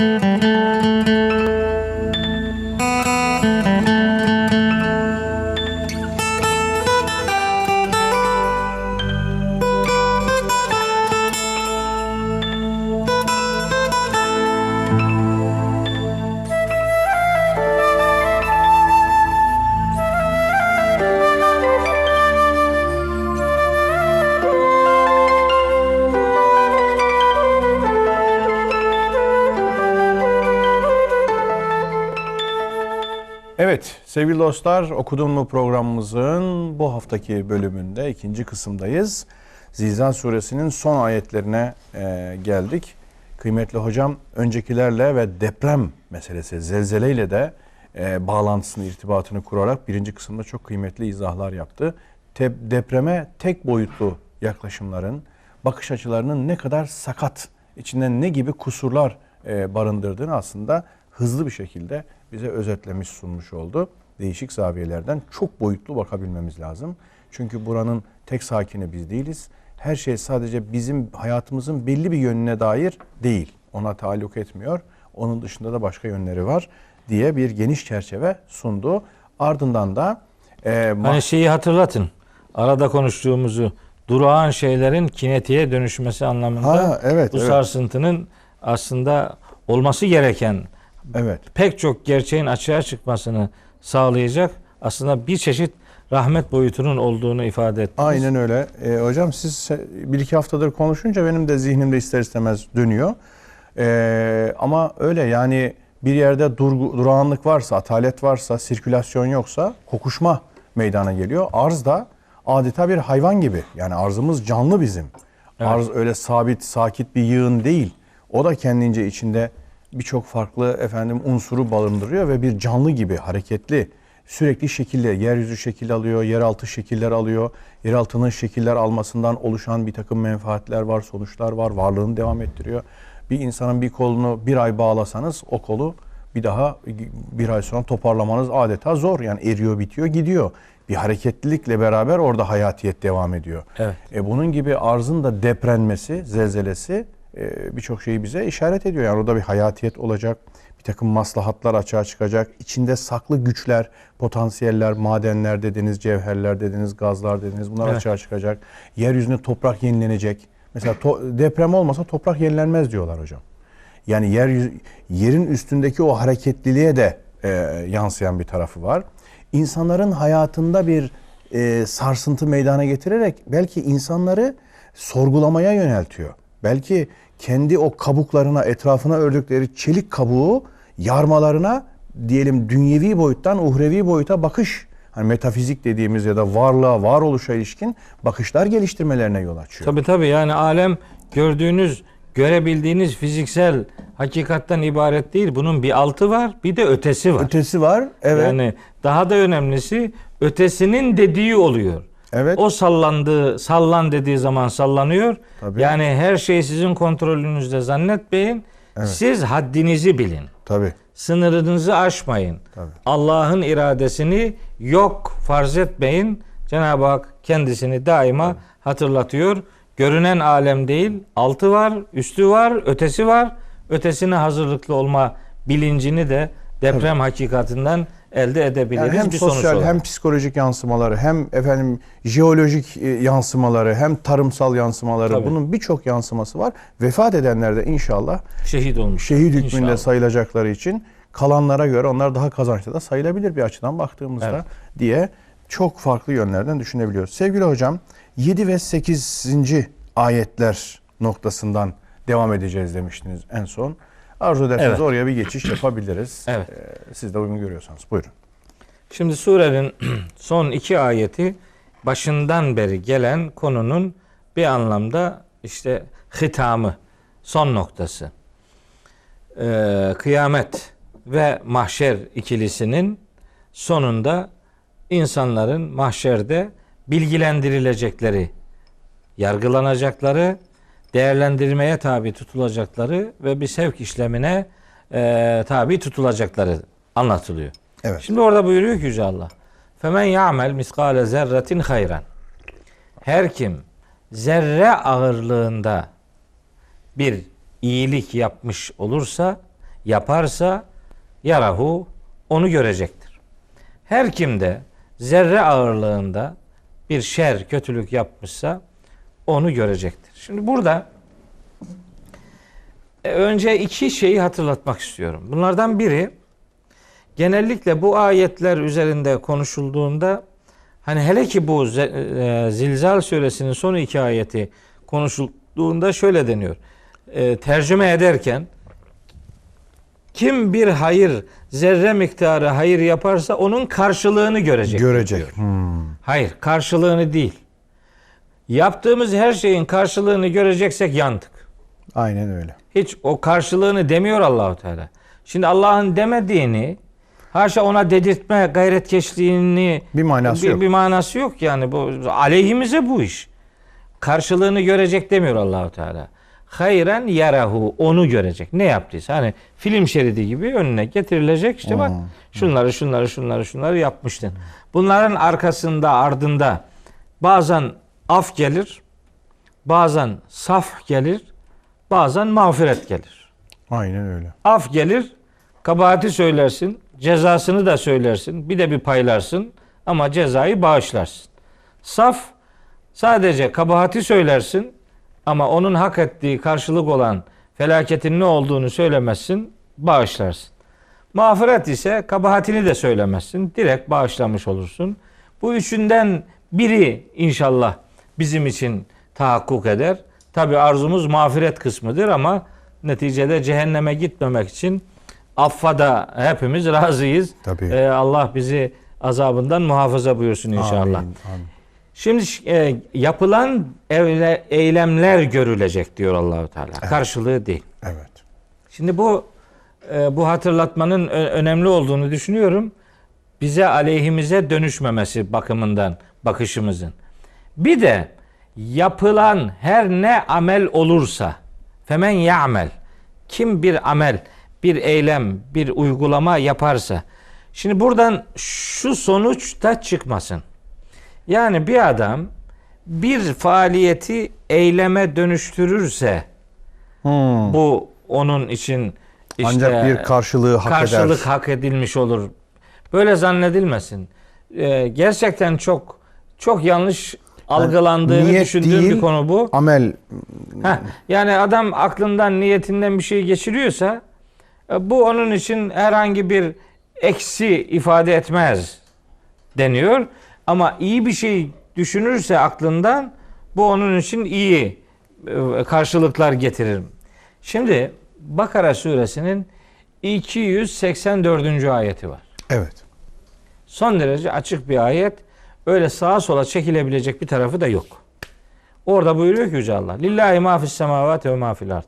Evet sevgili dostlar okudun mu programımızın bu haftaki bölümünde ikinci kısımdayız. Zilzal suresinin son ayetlerine e, geldik. Kıymetli hocam öncekilerle ve deprem meselesi zelzeleyle de e, bağlantısını irtibatını kurarak birinci kısımda çok kıymetli izahlar yaptı. Te- depreme tek boyutlu yaklaşımların bakış açılarının ne kadar sakat içinde ne gibi kusurlar e, barındırdığını aslında hızlı bir şekilde bize özetlemiş sunmuş oldu. Değişik zaviyelerden çok boyutlu bakabilmemiz lazım. Çünkü buranın tek sakini biz değiliz. Her şey sadece bizim hayatımızın belli bir yönüne dair değil. Ona taalluk etmiyor. Onun dışında da başka yönleri var diye bir geniş çerçeve sundu. Ardından da e, Hani şeyi hatırlatın. Arada konuştuğumuzu durağan şeylerin kinetiğe dönüşmesi anlamında Ha, evet, bu evet. sarsıntının aslında olması gereken evet pek çok gerçeğin açığa çıkmasını sağlayacak aslında bir çeşit rahmet boyutunun olduğunu ifade ettiniz. Aynen öyle. Ee, hocam siz bir iki haftadır konuşunca benim de zihnimde ister istemez dönüyor. Ee, ama öyle yani bir yerde durgu, durağanlık varsa, atalet varsa, sirkülasyon yoksa kokuşma meydana geliyor. Arz da adeta bir hayvan gibi. Yani arzımız canlı bizim. Arz öyle sabit, sakit bir yığın değil. O da kendince içinde birçok farklı efendim unsuru barındırıyor ve bir canlı gibi hareketli sürekli şekilde yeryüzü şekil alıyor, yeraltı şekiller alıyor. Yeraltının şekiller almasından oluşan bir takım menfaatler var, sonuçlar var, varlığını devam ettiriyor. Bir insanın bir kolunu bir ay bağlasanız o kolu bir daha bir ay sonra toparlamanız adeta zor. Yani eriyor, bitiyor, gidiyor. Bir hareketlilikle beraber orada hayatiyet devam ediyor. Evet. E bunun gibi arzın da deprenmesi, zelzelesi e, birçok şeyi bize işaret ediyor. Yani orada bir hayatiyet olacak, bir takım maslahatlar açığa çıkacak. İçinde saklı güçler, potansiyeller, madenler dediniz, cevherler dediniz, gazlar dediniz bunlar Evet. açığa çıkacak. Yeryüzünde toprak yenilenecek. Mesela to- deprem olmasa toprak yenilenmez diyorlar hocam. Yani yer yerin üstündeki o hareketliliğe de e, yansıyan bir tarafı var. İnsanların hayatında bir e, sarsıntı meydana getirerek belki insanları sorgulamaya yöneltiyor. Belki kendi o kabuklarına, etrafına ördükleri çelik kabuğu yarmalarına diyelim dünyevi boyuttan uhrevi boyuta bakış hani metafizik dediğimiz ya da varlığa, varoluşa ilişkin bakışlar geliştirmelerine yol açıyor. Tabii tabii yani alem gördüğünüz, görebildiğiniz fiziksel hakikatten ibaret değil. Bunun bir altı var, bir de ötesi var. Ötesi var. Evet. Yani daha da önemlisi ötesinin dediği oluyor. Evet. O sallandığı, sallan dediği zaman sallanıyor. Tabii. Yani her şey sizin kontrolünüzde zannetmeyin. Siz haddinizi bilin. Tabii. Sınırınızı aşmayın. Tabii. Allah'ın iradesini yok farz etmeyin. Cenab-ı Hak kendisini daima hatırlatıyor. Görünen alem değil, altı var, üstü var, ötesi var. Ötesine hazırlıklı olma bilincini de deprem hakikatinden elde edebiliriz Yani hem bir sonuç sosyal olarak. hem psikolojik yansımaları hem efendim jeolojik e, yansımaları hem tarımsal yansımaları Tabii. bunun birçok yansıması var. Vefat edenler de inşallah şehit olmuş. şehit hükmünde İnşallah. sayılacakları için kalanlara göre onlar daha kazançlı da sayılabilir bir açıdan baktığımızda Evet. diye çok farklı yönlerden düşünebiliyoruz. Sevgili hocam 7 ve 8. ayetler noktasından devam edeceğiz demiştiniz en son. Arzu ederseniz Evet. oraya bir geçiş yapabiliriz. Evet. Ee, siz de uygun görüyorsanız buyurun. Şimdi surenin son iki ayeti başından beri gelen konunun bir anlamda işte hitamı, son noktası. Ee, kıyamet ve mahşer ikilisinin sonunda insanların mahşerde bilgilendirilecekleri, yargılanacakları, değerlendirmeye tabi tutulacakları ve bir sevk işlemine e, tabi tutulacakları anlatılıyor. Evet. Şimdi orada buyuruyor ki Yüce Allah. Femen ya'mel miskale zerretin hayran. Her kim zerre ağırlığında bir iyilik yapmış olursa yaparsa yarahu onu görecektir. Her kimde zerre ağırlığında bir şer, kötülük yapmışsa onu görecektir. Şimdi burada e, önce iki şeyi hatırlatmak istiyorum. Bunlardan biri genellikle bu ayetler üzerinde konuşulduğunda hani hele ki bu e, Zilzal suresinin son iki ayeti konuşulduğunda şöyle deniyor. E, tercüme ederken kim bir hayır zerre miktarı hayır yaparsa onun karşılığını görecek. Görecek. diyor. Hmm. Hayır, karşılığını değil. Yaptığımız her şeyin karşılığını göreceksek yandık. Aynen öyle. Hiç o karşılığını demiyor Allahu Teala. Şimdi Allah'ın demediğini haşa ona dedirtme gayretkeşliğini Bir manası bir, yok. bir manası yok yani bu aleyhimize bu iş. Karşılığını görecek demiyor Allahu Teala. Hayren yarahu onu görecek. Ne yaptıysa hani film şeridi gibi önüne getirilecek işte bak şunları şunları şunları şunları yapmıştın. Bunların arkasında ardında bazen af gelir, bazen saf gelir, bazen mağfiret gelir. Aynen öyle. Af gelir, kabahati söylersin, cezasını da söylersin, bir de bir paylarsın ama cezayı bağışlarsın. Saf sadece kabahati söylersin ama onun hak ettiği karşılık olan felaketin ne olduğunu söylemezsin, bağışlarsın. Mağfiret ise kabahatini de söylemezsin, direkt bağışlamış olursun. Bu üçünden biri inşallah bizim için tahakkuk eder. Tabi arzumuz mağfiret kısmıdır ama neticede cehenneme gitmemek için affa da hepimiz razıyız. Tabii. Ee, Allah bizi azabından muhafaza buyursun inşallah. Amin, amin. Şimdi e, yapılan evle, eylemler görülecek diyor Allahu Teala. Karşılığı değil. Evet. Şimdi bu e, bu hatırlatmanın önemli olduğunu düşünüyorum. Bize aleyhimize dönüşmemesi bakımından bakışımızın. Bir de yapılan her ne amel olursa femen ya'mel kim bir amel, bir eylem, bir uygulama yaparsa şimdi buradan şu sonuç da çıkmasın. Yani bir adam bir faaliyeti eyleme dönüştürürse Hmm. bu onun için işte Ancak bir karşılığı hak karşılık eder. hak edilmiş olur. Böyle zannedilmesin. Ee, gerçekten çok çok yanlış algılandığını niyet düşündüğüm değil, bir konu bu. Amel Heh, yani adam aklından niyetinden bir şey geçiriyorsa e, bu onun için herhangi bir eksi ifade etmez deniyor. Ama iyi bir şey düşünürse aklından bu onun için iyi e, karşılıklar getirir. Şimdi Bakara suresinin 284. ayeti var. evet. Son derece açık bir ayet. Öyle sağa sola çekilebilecek bir tarafı da yok. Orada buyuruyor ki Yüce Allah. Lillahi ma fis semavati ve ma fil ard.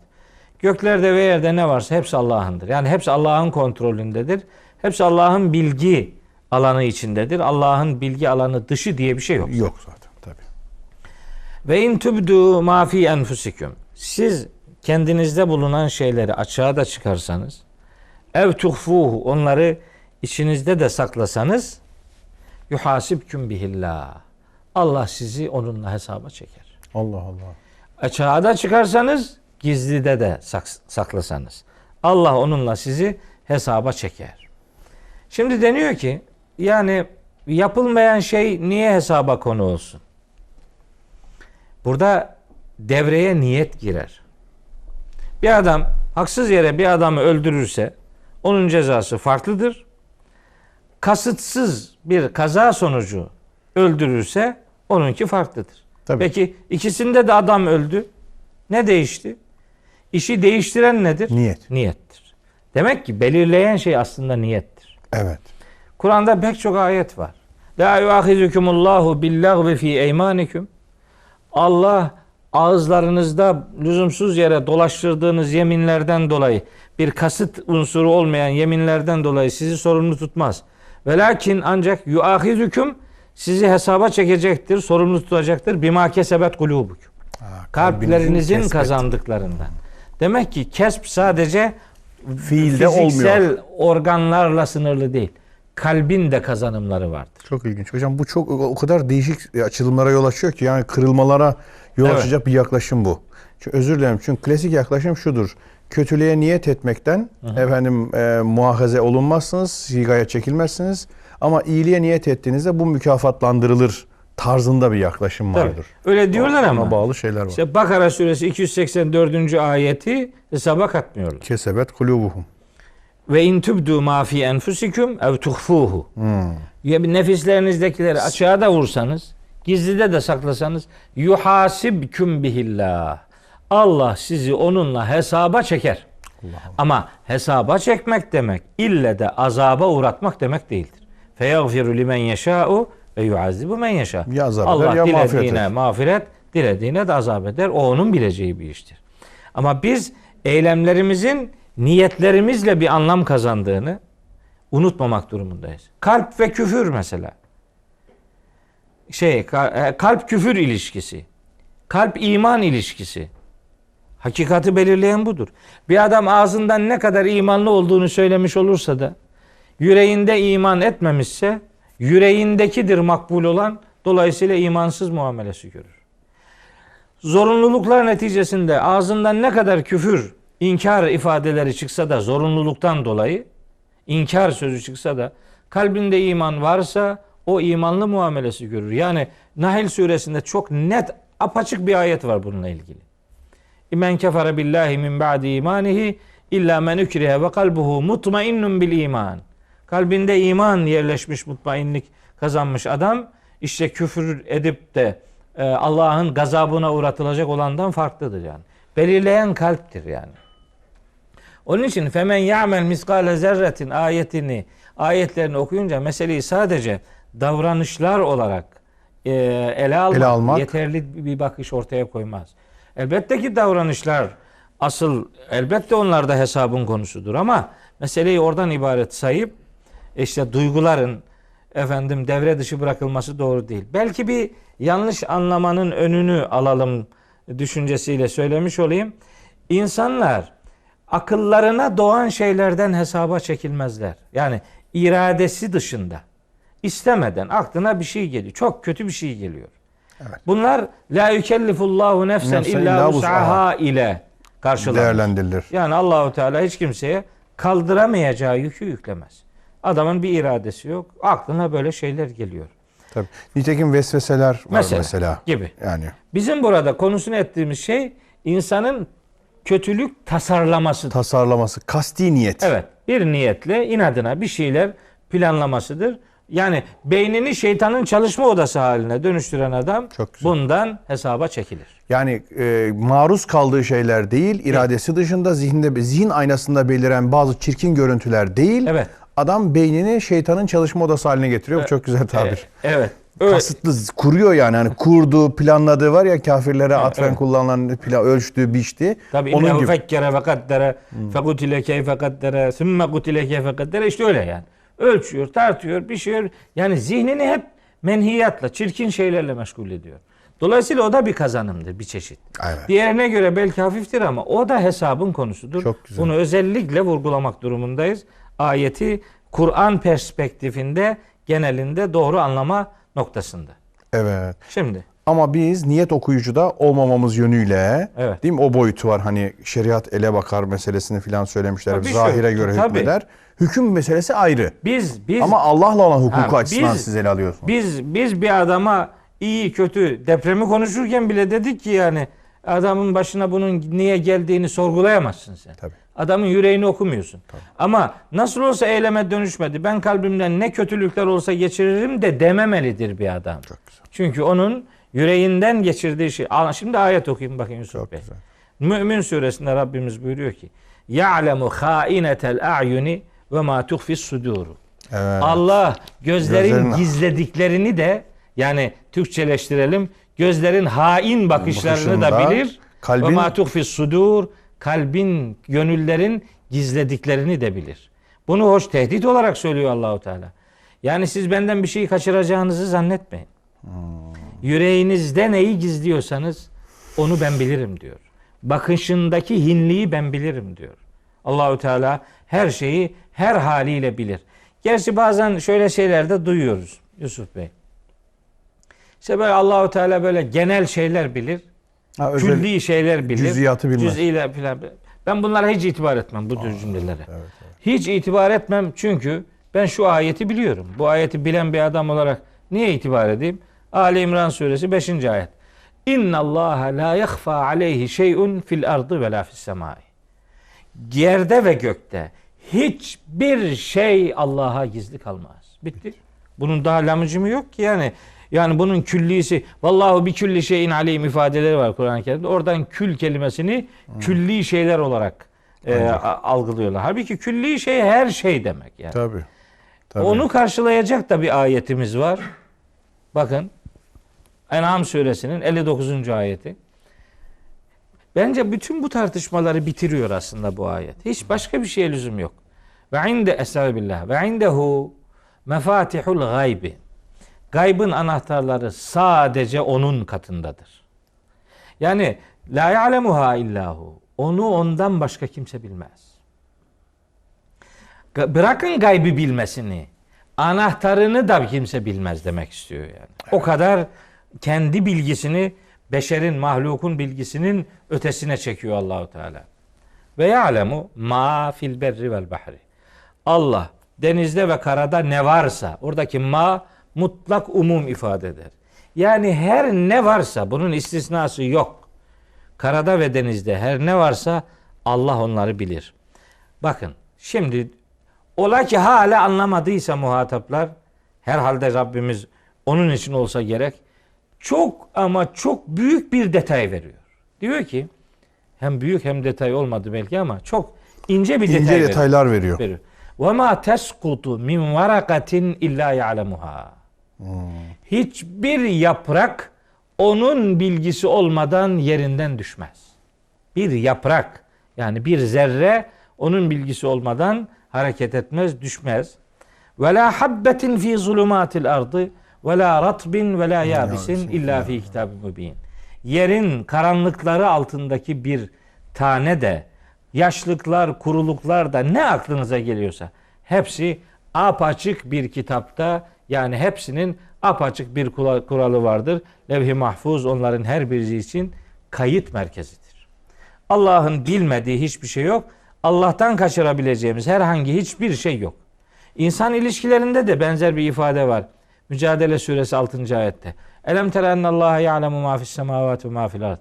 Göklerde ve yerde ne varsa hepsi Allah'ındır. Yani hepsi Allah'ın kontrolündedir. Hepsi Allah'ın bilgi alanı içindedir. Allah'ın bilgi alanı dışı diye bir şey yok. Yok zaten tabii. Ve in tubdu ma fi enfusikum. Siz kendinizde bulunan şeyleri açığa da çıkarsanız ev tuhfuhu onları içinizde de saklasanız yuhasibküm bihillah. Allah sizi onunla hesaba çeker. Allah Allah. Açığa da çıkarsanız gizlide de sak- saklasanız Allah onunla sizi hesaba çeker. Şimdi deniyor ki yani yapılmayan şey niye hesaba konu olsun? Burada devreye niyet girer. Bir adam haksız yere bir adamı öldürürse onun cezası farklıdır. Kasıtsız bir kaza sonucu öldürürse onunki farklıdır. Tabii. Peki ikisinde de adam öldü. Ne değişti? İşi değiştiren nedir? Niyet. Niyettir. Demek ki belirleyen şey aslında niyettir. Evet. Kur'an'da pek çok ayet var. La yuahizukumullahu billagvi fi eymanikum. Allah ağızlarınızda lüzumsuz yere dolaştırdığınız yeminlerden dolayı bir kasıt unsuru olmayan yeminlerden dolayı sizi sorumlu tutmaz. Velakin ancak yuahizukum sizi hesaba çekecektir, sorumlu tutacaktır. Bima kesebet kulubukum. Ha, Kalplerinizin kesbet. kazandıklarından. Demek ki kesp sadece Fiilde fiziksel olmuyor. organlarla sınırlı değil. Kalbin de kazanımları vardır. Çok ilginç. Hocam bu çok o kadar değişik açılımlara yol açıyor ki yani kırılmalara yol Evet. açacak bir yaklaşım bu. Çünkü özür dilerim. Çünkü klasik yaklaşım şudur. Kötülüğe niyet etmekten efendim e, muahaze olunmazsınız, sigaya çekilmezsiniz. Ama iyiliğe niyet ettiğinizde bu mükafatlandırılır tarzında bir yaklaşım Tabii. vardır. Öyle diyorlar Ona ama. bağlı şeyler var. İşte Bakara suresi 284. ayeti hesaba katmıyorlar. Kesebet kulubuhum. Ve in tübdü ma fi enfusikum ev tuhfuhu. Ya bir nefislerinizdkileri açığa da vursanız, gizlide de saklasanız yuhasibküm bihillah. Allah sizi onunla hesaba çeker. Ama hesaba çekmek demek ille de azaba uğratmak demek değildir. Feyagfiru limen yeşâ'u ve yuazzibu men yeşâ. Ya azap Allah eder ya mağfiret dilediğine eder. mağfiret, dilediğine de azap eder. O onun bileceği bir iştir. Ama biz eylemlerimizin niyetlerimizle bir anlam kazandığını unutmamak durumundayız. Kalp ve küfür mesela. Şey, e, kalp küfür ilişkisi. Kalp iman ilişkisi. Hakikati belirleyen budur. Bir adam ağzından ne kadar imanlı olduğunu söylemiş olursa da yüreğinde iman etmemişse yüreğindekidir makbul olan dolayısıyla imansız muamelesi görür. Zorunluluklar neticesinde ağzından ne kadar küfür, inkar ifadeleri çıksa da zorunluluktan dolayı inkar sözü çıksa da kalbinde iman varsa o imanlı muamelesi görür. Yani Nahl suresinde çok net apaçık bir ayet var bununla ilgili. Men kefere billahi min ba'di imanihi illa men ukrihe ve kalbuhu mutmainnun bil iman. Kalbinde iman yerleşmiş mutmainlik kazanmış adam işte küfür edip de e, Allah'ın gazabına uğratılacak olandan farklıdır yani. Belirleyen kalptir yani. Onun için femen ya'mel miskale zerretin ayetini ayetlerini okuyunca meseleyi sadece davranışlar olarak e, ele almak, Ele almak. yeterli bir bakış ortaya koymaz. Elbette ki davranışlar asıl elbette onlar da hesabın konusudur ama meseleyi oradan ibaret sayıp işte duyguların efendim devre dışı bırakılması doğru değil. Belki bir yanlış anlamanın önünü alalım düşüncesiyle söylemiş olayım. İnsanlar akıllarına doğan şeylerden hesaba çekilmezler. Yani iradesi dışında istemeden aklına bir şey geliyor. Çok kötü bir şey geliyor. Bunlar la yükellifullahu nefsen illa vus'aha ile karşılanır. Değerlendirilir. Yani Allahu Teala hiç kimseye kaldıramayacağı yükü yüklemez. Adamın bir iradesi yok. Aklına böyle şeyler geliyor. Tabii. Nitekim vesveseler var Mesela, mesela. gibi. Yani Bizim burada konusunu ettiğimiz şey insanın kötülük tasarlamasıdır. tasarlaması, kasti niyet. Evet. Bir niyetle inadına bir şeyler planlamasıdır. Yani beynini şeytanın çalışma odası haline dönüştüren adam bundan hesaba çekilir. Yani e, maruz kaldığı şeyler değil, iradesi dışında zihinde zihin aynasında beliren bazı çirkin görüntüler değil. Evet. Adam beynini şeytanın çalışma odası haline getiriyor. Bu çok güzel tabir. E, Evet. Öyle. Kasıtlı kuruyor yani. Hani kurduğu, planladığı var ya kafirlere atfen evet. kullanılan plan ölçtü, biçti. Tabii Onun gibi. fekkere ve kaddere fekutile keyfe kaddere sümme kutile keyfe kaddere işte öyle yani. Ölçüyor, tartıyor, biçiyor. Yani zihnini hep menhiyatla, çirkin şeylerle meşgul ediyor. Dolayısıyla o da bir kazanımdır bir çeşit. Evet. Diğerine göre belki hafiftir ama o da hesabın konusudur. Çok güzel. Bunu özellikle vurgulamak durumundayız. Ayeti Kur'an perspektifinde genelinde doğru anlama noktasında. Evet. Şimdi Ama biz niyet okuyucuda olmamamız yönüyle Evet. değil mi? O boyutu var. Hani şeriat ele bakar meselesini filan söylemişler. Tabii Zahire şöyle, göre tabii. hükmeder. Hüküm meselesi ayrı. biz biz Ama Allah'la olan hukuku Ha, açısından biz- siz ele alıyorsunuz. Biz biz bir adama iyi kötü depremi konuşurken bile dedik ki yani adamın başına bunun niye geldiğini sorgulayamazsın sen. Tabii. Adamın yüreğini okumuyorsun. Ama nasıl olsa eyleme dönüşmedi. Ben kalbimden ne kötülükler olsa geçiririm de dememelidir bir adam. Çok güzel. Çünkü onun yüreğinden geçirdiği şey. Aa, Şimdi ayet okuyayım bakayım Yusuf Çok Bey. güzel. Mümin suresinde Rabbimiz buyuruyor ki: "Ya'lemu hainetel a'yuni ve ma tuhfi's suduru." Evet. Allah gözlerin Gözlerin- gizlediklerini de yani Türkçeleştirelim. Gözlerin hain bakışlarını da Bakışında, bilir. kalbin- Ve ma tuhfi's sudur. Kalbin, gönüllerin gizlediklerini de bilir. Bunu hoş tehdit olarak söylüyor Allahu Teala. Yani siz benden bir şeyi kaçıracağınızı zannetmeyin. Yüreğinizde neyi gizliyorsanız onu ben bilirim diyor. Bakışındaki hinliği ben bilirim diyor. Allahü Teala her şeyi her haliyle bilir. Gerçi bazen şöyle şeyler de duyuyoruz Yusuf Bey. İşte böyle Allahü Teala böyle genel şeyler bilir. Ha, özel- Külli şeyler bilir. cüz'iyatı bilmez. Cüz'iyle filan. Ben bunlara hiç itibar etmem bu tür cümlelere. Evet, evet. Hiç itibar etmem çünkü ben şu ayeti biliyorum. Bu ayeti bilen bir adam olarak niye itibar edeyim? Ali İmran suresi 5. ayet. İnna Allah la yakhfa aleyhi şey'un fil ardı ve la fis semai. Yerde ve gökte hiçbir şey Allah'a gizli kalmaz. Bitti. Bunun daha lamıcımı yok ki yani. Yani bunun küllisi vallahu bir külli şeyin aleyhim ifadeleri var Kur'an-ı Kerim'de. Oradan kül kelimesini külli şeyler olarak e, algılıyorlar. Halbuki külli şey her şey demek yani. Tabii. Tabii. Onu karşılayacak da bir ayetimiz var. Bakın En'am suresinin 59. ayeti. Bence bütün bu tartışmaları bitiriyor aslında bu ayet. Hiç başka bir şeye lüzum yok. Ve inde estağfirullah ve indehu mefatihul gaybi. Gaybın anahtarları sadece onun katındadır. Yani la ya'lemuha illahu. Onu ondan başka kimse bilmez. Bırakın gaybı bilmesini. Anahtarını da kimse bilmez demek istiyor yani. O kadar kendi bilgisini beşerin, mahlukun bilgisinin ötesine çekiyor Allahu Teala. Ve ya'lemu ma fil berri vel bahri. Allah denizde ve karada ne varsa oradaki ma mutlak umum ifade eder. Yani her ne varsa bunun istisnası yok. Karada ve denizde her ne varsa Allah onları bilir. Bakın şimdi ola ki hala anlamadıysa muhataplar herhalde Rabbimiz onun için olsa gerek çok ama çok büyük bir detay veriyor. Diyor ki hem büyük hem detay olmadı belki ama çok ince bir detay İnce veriyor detaylar veriyor. veriyor. Ve ma teskutu min varakatin illa ya'lemuha. Hiçbir yaprak onun bilgisi olmadan yerinden düşmez. Bir yaprak yani bir zerre onun bilgisi olmadan hareket etmez, düşmez. Ve la habbetin fi zulumatil ardı ve la ratbin ve la yabisin illa fi kitabin mübin. Yerin karanlıkları altındaki bir tane de yaşlıklar, kuruluklar da ne aklınıza geliyorsa hepsi apaçık bir kitapta yani hepsinin apaçık bir kuralı vardır. Levh-i mahfuz onların her biri için kayıt merkezidir. Allah'ın bilmediği hiçbir şey yok. Allah'tan kaçırabileceğimiz herhangi hiçbir şey yok. İnsan ilişkilerinde de benzer bir ifade var. Mücadele suresi 6. ayette. Elem tere ennallaha ya'lemu ma fis semavati ve ma fil ard.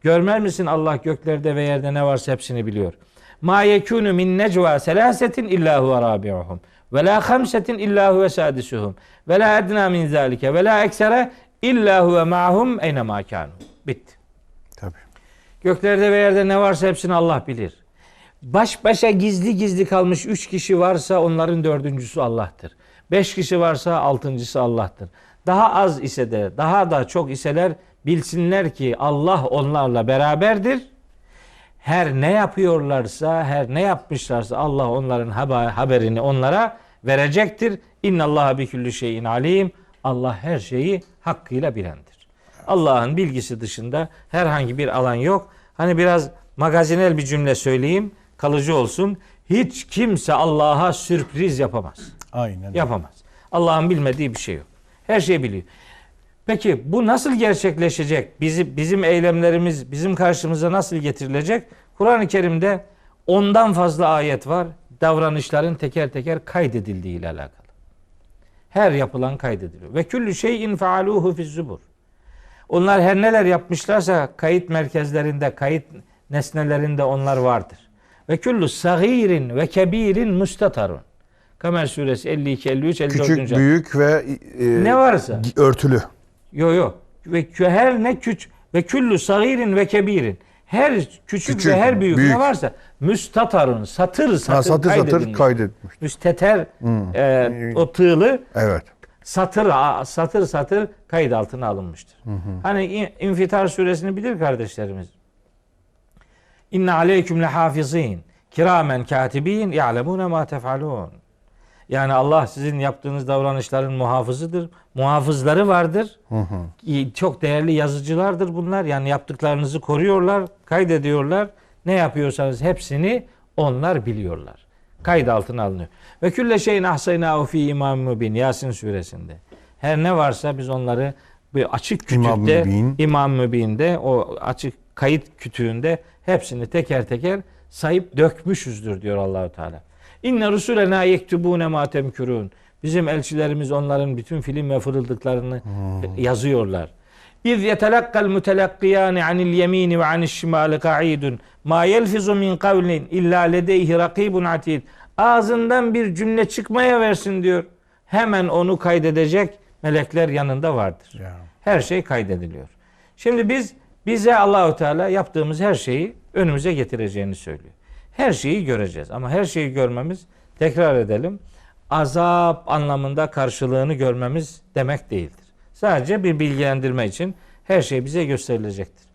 Görmez misin Allah göklerde ve yerde ne varsa hepsini biliyor. Ma yekunu min necva selasetin illa huve rabi'uhum ve la hamsetin illa huve sadisuhum ve la edna min zalike ve la eksere illa huve ma'hum eyne ma kanu. Bitti. Tabii. Göklerde ve yerde ne varsa hepsini Allah bilir. Baş başa gizli gizli kalmış üç kişi varsa onların dördüncüsü Allah'tır. Beş kişi varsa altıncısı Allah'tır. Daha az ise de daha da çok iseler bilsinler ki Allah onlarla beraberdir. Her ne yapıyorlarsa, her ne yapmışlarsa Allah onların haberini onlara verecektir. İnna Allah bi kulli şeyin alim. Allah her şeyi hakkıyla bilendir. Allah'ın bilgisi dışında herhangi bir alan yok. Hani biraz magazinel bir cümle söyleyeyim, kalıcı olsun. Hiç kimse Allah'a sürpriz yapamaz. Aynen. Yapamaz. Allah'ın bilmediği bir şey yok. Her şeyi biliyor. Peki bu nasıl gerçekleşecek? Bizi, bizim eylemlerimiz bizim karşımıza nasıl getirilecek? Kur'an-ı Kerim'de ondan fazla ayet var. Davranışların teker teker kaydedildiği ile alakalı. Her yapılan kaydediliyor. Ve küllü şeyin faaluhu fiz zubur. Onlar her neler yapmışlarsa kayıt merkezlerinde, kayıt nesnelerinde onlar vardır. Ve küllü sagirin ve kebirin mustatarun. Kamer suresi 52, 53, 54. Küçük, büyük ve e, Ne varsa. örtülü. Yo yo. Ve her ne küç ve küllü sagirin ve kebirin. Her küçük, Küçük, ve her büyük, büyük. ne varsa müstatarun satır satır, Ha, satır satır kaydetmiş. Müsteter e, o tığlı Evet. satır satır satır kayıt altına alınmıştır. Hani İn- İnfitar suresini bilir kardeşlerimiz. İnne aleyküm lehafizin kiramen katibin ya'lemune ma tef'alun. Yani Allah sizin yaptığınız davranışların muhafızıdır. Muhafızları vardır. İyi, Çok değerli yazıcılardır bunlar. Yani yaptıklarınızı koruyorlar, kaydediyorlar. Ne yapıyorsanız hepsini onlar biliyorlar. Kayıt altına alınıyor. Ve külle şeyin ahsaynahu fi imam mübin Yasin suresinde. Her ne varsa biz onları bir açık İmam kütükte Mübin. İmam Mübin'de o açık kayıt kütüğünde hepsini teker teker sayıp dökmüşüzdür diyor Allahu Teala. İnne rusulena yektubune ma temkurun. Bizim elçilerimiz onların bütün film ve fırıldıklarını yazıyorlar. İz yetelakkal mutelakkiyani anil yemini ve anil şimali ka'idun. Ma yelfizu min kavlin illa ledeyhi rakibun atid. Ağzından bir cümle çıkmaya versin diyor. Hemen onu kaydedecek melekler yanında vardır. Her şey kaydediliyor. Şimdi biz bize Allahu Teala yaptığımız her şeyi önümüze getireceğini söylüyor. Her şeyi göreceğiz ama her şeyi görmemiz tekrar edelim. Azap anlamında karşılığını görmemiz demek değildir. Sadece bir bilgilendirme için her şey bize gösterilecektir.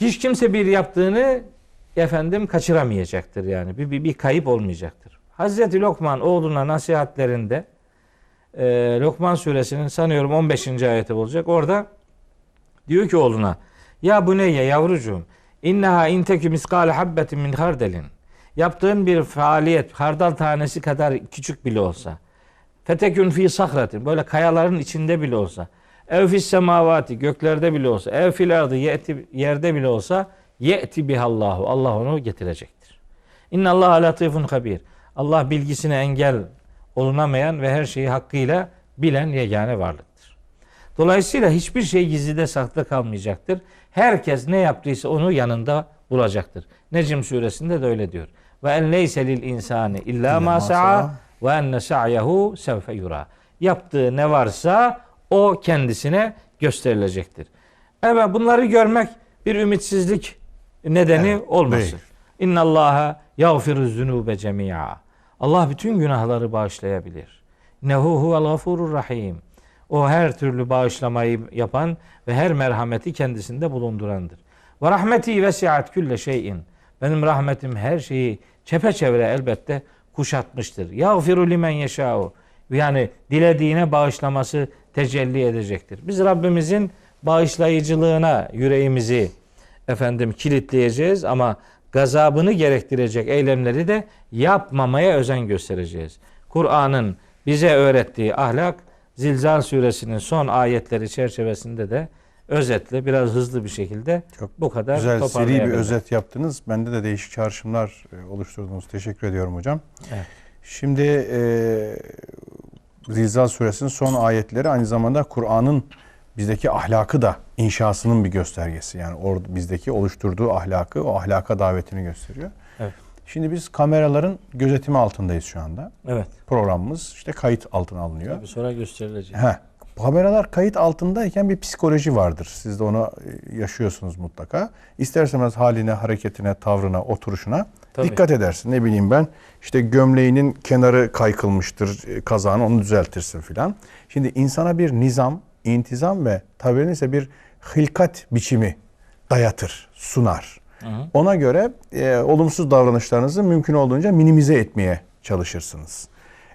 Hiç kimse bir yaptığını efendim kaçıramayacaktır yani. Bir, bir, bir kayıp olmayacaktır. Hazreti Lokman oğluna nasihatlerinde e, Lokman suresinin sanıyorum 15. ayeti olacak. Orada diyor ki oğluna ya bu neye yavrucuğum inneha intekü miskale habbetin min hardelin yaptığın bir faaliyet hardal tanesi kadar küçük bile olsa fetekün fi sahratin böyle kayaların içinde bile olsa ev fis semavati göklerde bile olsa ev fil ardı yerde bile olsa ye'ti bihallahu Allah onu getirecektir. İnna Allah latifun habir. Allah bilgisine engel olunamayan ve her şeyi hakkıyla bilen yegane varlıktır. Dolayısıyla hiçbir şey gizlide saklı kalmayacaktır. Herkes ne yaptıysa onu yanında bulacaktır. Necm suresinde de öyle diyor. Ve en leyse lil insani illa ma sa'a ve enne sa'yehu sevfe yura. Yaptığı ne varsa o kendisine gösterilecektir. Evet bunları görmek bir ümitsizlik nedeni Evet, olmasın. İnna Allaha yağfiru zunube cemi'a. Allah bütün günahları bağışlayabilir. Nehu huvel gafurur rahim. O her türlü bağışlamayı yapan ve her merhameti kendisinde bulundurandır. Ve rahmeti vesiat külle şeyin. Benim rahmetim her şeyi çepeçevre elbette kuşatmıştır. Yağfiru limen yeşâ'u. Yani dilediğine bağışlaması tecelli edecektir. Biz Rabbimizin bağışlayıcılığına yüreğimizi efendim kilitleyeceğiz ama gazabını gerektirecek eylemleri de yapmamaya özen göstereceğiz. Kur'an'ın bize öğrettiği ahlak Zilzal suresinin son ayetleri çerçevesinde de özetle biraz hızlı bir şekilde Çok bu kadar Güzel seri bir özet yaptınız. Bende de değişik çağrışımlar e, oluşturdunuz. Teşekkür ediyorum hocam. Evet. Şimdi e, Zilzal suresinin son ayetleri aynı zamanda Kur'an'ın bizdeki ahlakı da inşasının bir göstergesi. Yani orada bizdeki oluşturduğu ahlakı, o ahlaka davetini gösteriyor. Şimdi biz kameraların gözetimi altındayız şu anda. Evet. Programımız işte kayıt altına alınıyor. Tabii sonra gösterilecek. Heh. Kameralar kayıt altındayken bir psikoloji vardır. Siz de onu e, yaşıyorsunuz mutlaka. İsterseniz haline, hareketine, tavrına, oturuşuna Tabii. dikkat edersin. Ne bileyim ben işte gömleğinin kenarı kaykılmıştır e, kazağını onu düzeltirsin filan. Şimdi insana bir nizam, intizam ve tabirin ise bir hilkat biçimi dayatır, sunar. Hı hı. Ona göre e, olumsuz davranışlarınızı mümkün olduğunca minimize etmeye çalışırsınız.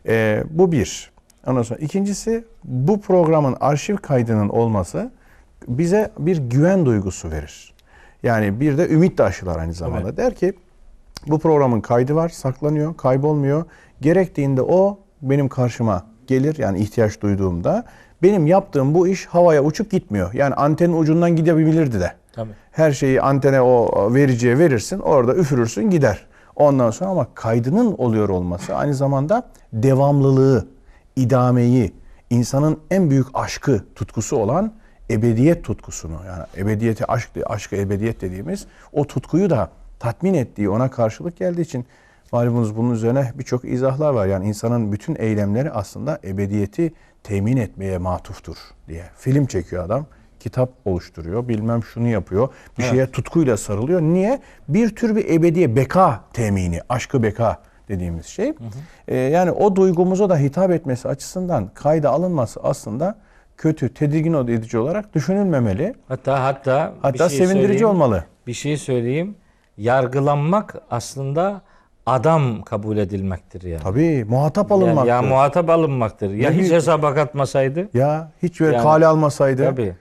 E, bu bir. Ondan sonra ikincisi bu programın arşiv kaydının olması bize bir güven duygusu verir. Yani bir de ümit de aşılar aynı zamanda. Der ki bu programın kaydı var, saklanıyor, kaybolmuyor. Gerektiğinde o benim karşıma gelir yani ihtiyaç duyduğumda. Benim yaptığım bu iş havaya uçup gitmiyor. Yani antenin ucundan gidebilirdi de. Tabii. Her şeyi antene o vericiye verirsin. Orada üfürürsün gider. Ondan sonra ama kaydının oluyor olması aynı zamanda devamlılığı, idameyi, insanın en büyük aşkı, tutkusu olan ebediyet tutkusunu yani ebediyete aşk, aşkı ebediyet dediğimiz o tutkuyu da tatmin ettiği ona karşılık geldiği için malumunuz bunun üzerine birçok izahlar var. Yani insanın bütün eylemleri aslında ebediyeti temin etmeye matuftur diye. Film çekiyor adam, kitap oluşturuyor, bilmem şunu yapıyor, bir Evet. şeye tutkuyla sarılıyor. Niye? Bir tür bir ebediye beka temini, aşkı beka dediğimiz şey. Ee, yani o duygumuza da hitap etmesi açısından kayda alınması aslında kötü, tedirgin edici olarak düşünülmemeli. Hatta hatta bir Hatta şey sevindirici olmalı. Bir şey söyleyeyim. Yargılanmak aslında adam kabul edilmektir yani. Tabii muhatap Ya, alınmaktır. ya Ya, muhatap alınmaktır. Ya Ne hiç hesaba katmasaydı. hiç böyle Yani- kale almasaydı. Tabii.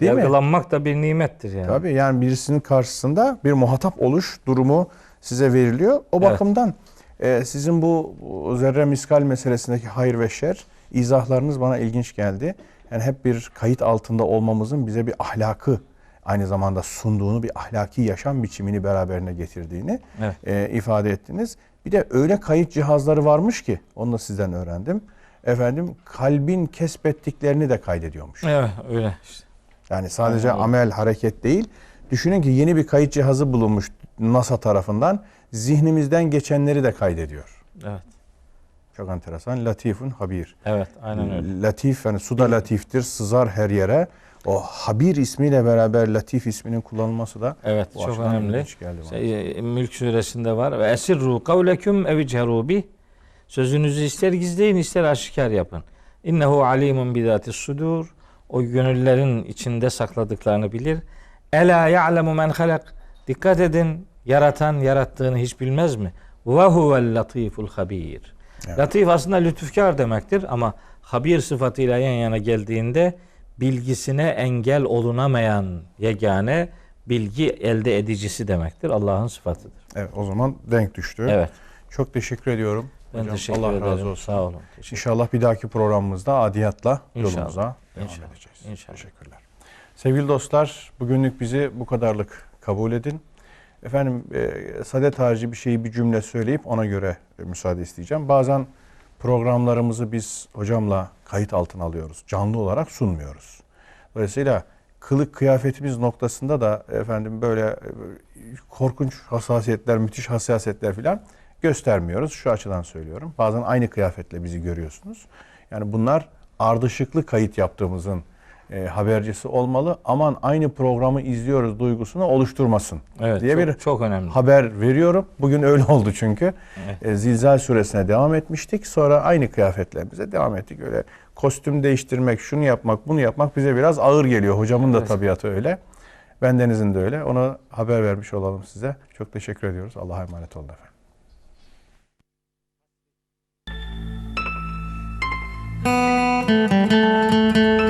Değil mi? Yargılanmak da bir nimettir yani. Tabii yani birisinin karşısında bir muhatap oluş durumu size veriliyor. O Evet. bakımdan e, sizin bu bu zerre miskal meselesindeki hayır ve şer izahlarınız bana ilginç geldi. Yani hep bir kayıt altında olmamızın bize bir ahlakı, aynı zamanda sunduğunu bir ahlaki yaşam biçimini beraberine getirdiğini Evet. e, ifade ettiniz. Bir de öyle kayıt cihazları varmış ki onu da sizden öğrendim. Efendim kalbin kesbettiklerini de kaydediyormuş. Evet öyle işte. Yani sadece Aynen. amel, hareket değil. Düşünün ki yeni bir kayıt cihazı bulunmuş NASA tarafından. Zihnimizden geçenleri de kaydediyor. Evet. Çok enteresan. Latifun habir. Evet aynen öyle. Latif yani su da latiftir, sızar her yere. O habir ismiyle beraber latif isminin kullanılması da Evet çok önemli. geldi. Şey, e, Mülk suresinde var. Ve esirru kavleküm ev ceru bih. Sözünüzü ister gizleyin ister aşikar yapın. İnnehu alimun bizatis sudur. O gönüllerin içinde sakladıklarını bilir. Ela ya'lemu men halak. Dikkat edin. Yaratan yarattığını hiç bilmez mi? Ve huvel latiful habir. Latif aslında lütufkar demektir ama habir sıfatıyla yan yana geldiğinde bilgisine engel olunamayan yegane bilgi elde edicisi demektir. Allah'ın sıfatıdır. Evet o zaman denk düştü. Evet. Çok teşekkür ediyorum. Ben Hocam, teşekkür Allah ederim. razı olsun. Sağ olun. İnşallah bir dahaki programımızda adiyatla İnşallah. yolumuza devam İnşallah. edeceğiz. İnşallah. Teşekkürler. Sevgili dostlar, bugünlük bizi bu kadarlık kabul edin. Efendim, e, sadet harici bir şeyi bir cümle söyleyip ona göre müsaade isteyeceğim. Bazen programlarımızı biz hocamla kayıt altına alıyoruz. Canlı olarak sunmuyoruz. Dolayısıyla kılık kıyafetimiz noktasında da efendim böyle e, korkunç hassasiyetler, müthiş hassasiyetler falan göstermiyoruz. Şu açıdan söylüyorum. Bazen aynı kıyafetle bizi görüyorsunuz. Yani bunlar ardışıklı kayıt yaptığımızın e, habercisi olmalı. Aman aynı programı izliyoruz duygusunu oluşturmasın Evet, diye çok, bir çok önemli. haber veriyorum. Bugün öyle oldu çünkü. Evet. E, Zilzal suresine devam etmiştik. Sonra aynı kıyafetlerimize devam ettik. Öyle kostüm değiştirmek, şunu yapmak, bunu yapmak bize biraz ağır geliyor. Hocamın da Evet. tabiatı öyle. Bendenizin de öyle. Ona haber vermiş olalım size. Çok teşekkür ediyoruz. Allah'a emanet olun efendim. Müzik